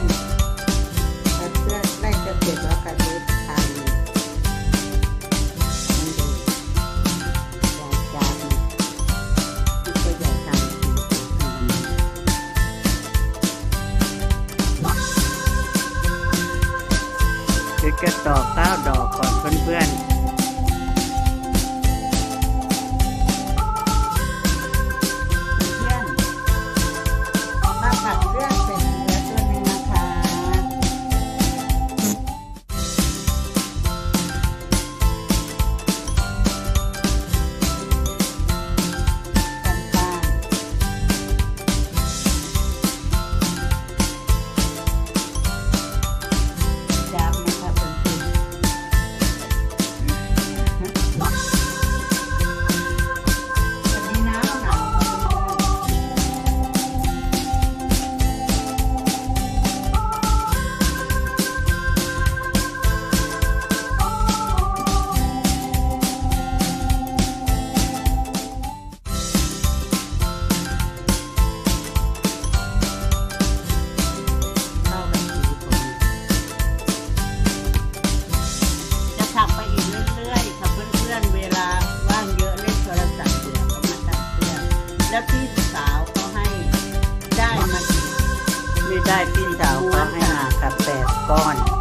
นเพื่อนได้จะเก็บแล้วกันเล็กตานดูยาวจานที่ก็ใหญ่ทำคือก็ดอกเก้าดอกก่อนเพื่อน ล้วพี่สาวเขาให้ได้มากี่ นี่ได้พี่สาวเขาให้มากับแปดก้อน